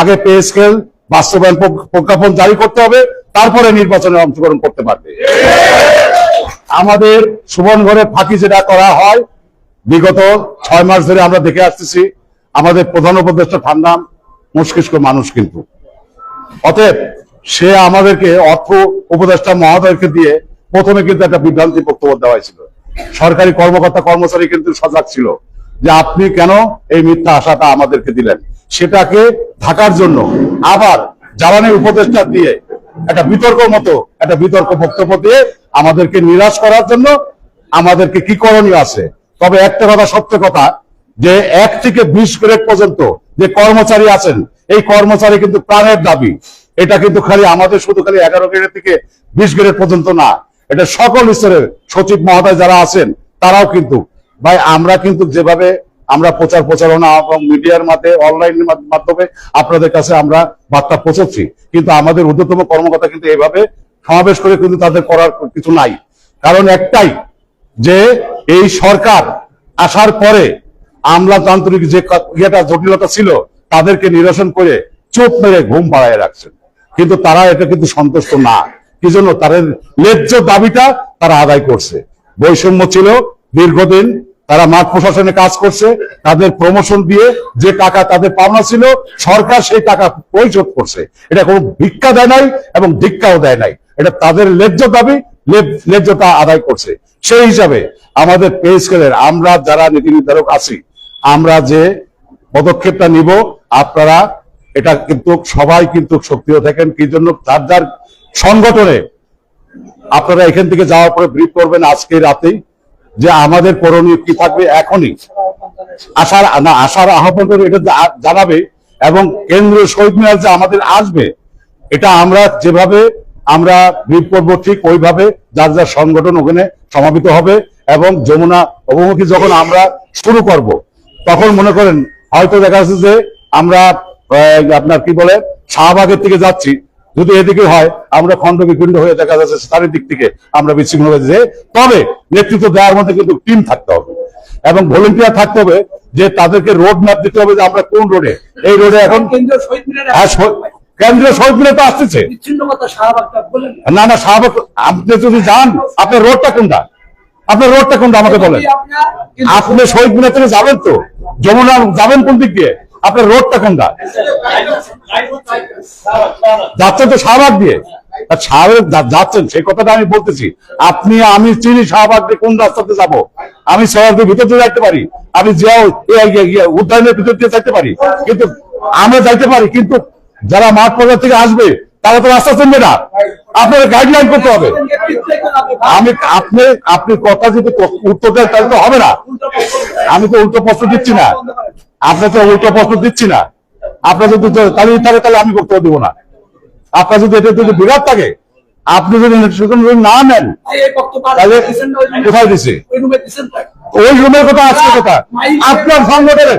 আগে pay scale বাস্তবায়ন প্রজ্ঞাপন জারি করতে হবে, তারপরে নির্বাচনে অংশগ্রহণ করতে পারবে। আমাদের সুবর্ণগড়ে ফাঁকি যেটা করা হয়, বিগত ছয় মাস ধরে আমরা দেখে আসতেছি, আমাদের প্রধান উপদেষ্টা ঠান্ডা মুশকিস্ক মানুষ কিন্তু। অতএব সে আমাদেরকে, অর্থ উপদেষ্টা মহোদয়কে দিয়ে প্রথমে কিন্তু একটা বিভ্রান্তি বক্তব্য দেওয়া হয়েছিল। সরকারি কর্মকর্তা কর্মচারী কিন্তু সজাগ ছিল যে আপনি কেন এই মিথ্যা আশাটা আমাদেরকে দিলেন? সেটাকে ঢাকার জন্য আবার জ্বালানি উপদেষ্টা দিয়ে একটা বিতর্ক মতো, একটা বিতর্ক বক্তব্য দিয়ে আমাদেরকে নিরাশ করার জন্য আমাদেরকে কি করণীয় আছে? তবে একটা কথা সত্য কথা, যে এক থেকে বিশ গ্রেড পর্যন্ত যে কর্মচারী আছেন, এই কর্মচারী কিন্তু প্রাণের দাবি। এটা কিন্তু খালি আমাদের, শুধু খালি এগারো গ্রেড থেকে বিশ গ্রেড পর্যন্ত না, এটা সকল স্তরের সচিব মহোদয় যারা আছেন, তারাও কিন্তু। ভাই, আমরা কিন্তু যেভাবে আমরা প্রচার প্রচারণা এবং মিডিয়ার মাধ্যমে অনলাইনের মাধ্যমে আপনাদের কাছে আমরা বার্তা পৌঁছচ্ছি। কিন্তু আমাদের ঊর্ধ্বতম কর্মকর্তা কিন্তু এইভাবে সমাবেশ করে কিন্তু তাদের করার কিছু নাই। কারণ একটাই, যে এই সরকার আসার পরে আমলাতান্ত্রিক যে ইয়েটা, জটিলতা ছিল, তাদেরকে নিরসন করে চোখ মেরে ঘুম পাড়ায় রাখছেন। কিন্তু তারা এটা কিন্তু সন্তুষ্ট না। কি জন্য? তাদের ন্যায্য দাবিটা তারা আদায় করছে। বৈষম্য ছিল দীর্ঘদিন তারা মাঠ প্রশাসনে কাজ করছে, তাদের প্রমোশন দিয়ে যে টাকা তাদের পাওনা ছিল, সরকার সেই টাকা পরিশোধ করছে। এটা কোনো ভিক্ষা দেয় নাই এবং ভিক্ষাও দেয় নাই। এটা তাদের ন্যায্য দাবি ন্যায্যতা আদায় করছে। সেই হিসাবে আমাদের পে স্কেলের, আমরা যারা নীতি নির্ধারক আছি, আমরা যে পদক্ষেপটা নিব, আপনারা এটা কিন্তু সবাই কিন্তু সক্রিয় থাকেন। কি জন্য? যার যার সংগঠনে আপনারা এখান থেকে যাওয়ার পরে ব্রিফ করবেন আজকে রাতেই। যে আমাদের করণীয় কি থাকবে এখনই। আসার না আসার আহ্বান করে এটা জানাবে এবং কেন্দ্রীয় শহীদ মিনার যে আমাদের আসবে, এটা আমরা যেভাবে আমরা ব্রিফ করব ঠিক ওইভাবে যার যার সংগঠন ওখানে সমাবেত হবে এবং যমুনা অবমুখী যখন আমরা শুরু করব, তখন মনে করেন হয়তো দেখা যাচ্ছে যে আমরা আপনার কি বলে, শাহবাগের থেকে যাচ্ছি যদি এদিকে হয় আমরা খণ্ড বিখণ্ড হয়ে দেখা যাচ্ছে চারিদিক থেকে আমরা বিচ্ছিন্ন হয়ে যে তবে নেতৃত্ব দেওয়ার মধ্যে কিন্তু টিম থাকতে হবে এবং ভলেন্টিয়ার থাকতে হবে যে তাদেরকে রোড ম্যাপ দিতে হবে যে আমরা কোন রোডে এই রোডে এখন কেন্দ্রীয় শহীদ মিনারে হ্যাঁ, কেন্দ্রীয় শহীদ মিনার তো আসতেছে। না না স্বাভাবিক আপনি যদি যান আপনার রোডটা কোনটা? আপনার রোডটা কোনটা আমাকে বলেন। আপনি শহীদ মিনার থেকে যাবেন তো? যমুনা যাবেন কোন দিক দিয়ে? আপনার রোডটা কোনটা? যাচ্ছেন তো শাহবাগ দিয়ে। শাহবাগ যাচ্ছেন, সেই কথাটা আমি বলতেছি। আপনি, আমি চিনি শাহবাগ দিয়ে কোন রাস্তাতে যাব। আমি শহরের ভিতর দিয়ে যাইতে পারি। আমি জিয়াও উদ্যানের ভিতর দিয়ে যাইতে পারি। কিন্তু আমরা যাইতে পারি, কিন্তু যারা মাঠ পর্যায় থেকে আসবে, তারা তো রাস্তা চিনবে না। আপনাদের গাইডলাইন করতে হবে। আমি, আপনি আপনি কথা যদি উত্তর দেন, তাহলে তো হবে না। আমি তো উল্টো প্রশ্ন দিচ্ছি না। আপনি তো উল্টো প্রশ্ন দিচ্ছি না আপনার যদি তাহলে তাহলে থাকে তাহলে আমি বক্তব্য দেবো না আপনার যদি এটা যদি বিরাট থাকে আপনি যদি না নেন তাহলে? কোথায় দিছে? ওই রুমের কথা আজকে কথা আপনার সংগঠনের